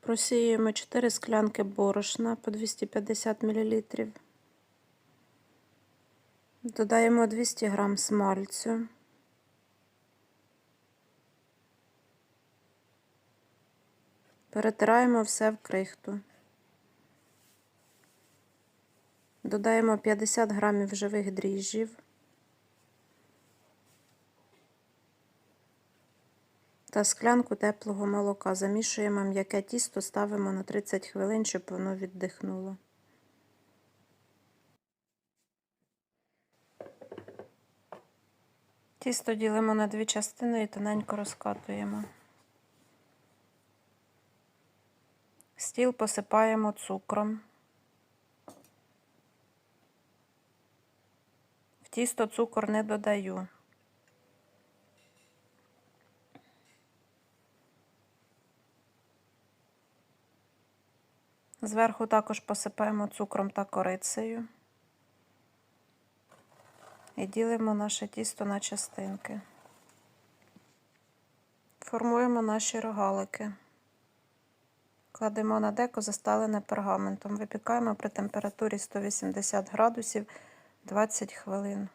Просіюємо 4 склянки борошна по 250 мл. Додаємо 200 г смальцю. Перетираємо все в крихту. Додаємо 50 грамів живих дріжджів. Та склянку теплого молока. Замішуємо м'яке тісто, ставимо на 30 хвилин, щоб воно віддихнуло. Тісто ділимо на дві частини і тоненько розкатуємо. Стіл посипаємо цукром. В тісто цукор не додаю. Зверху також посипаємо цукром та корицею і ділимо наше тісто на частинки. Формуємо наші рогалики. Кладемо на деко, застелене пергаментом. Випікаємо при температурі 180 градусів 20 хвилин.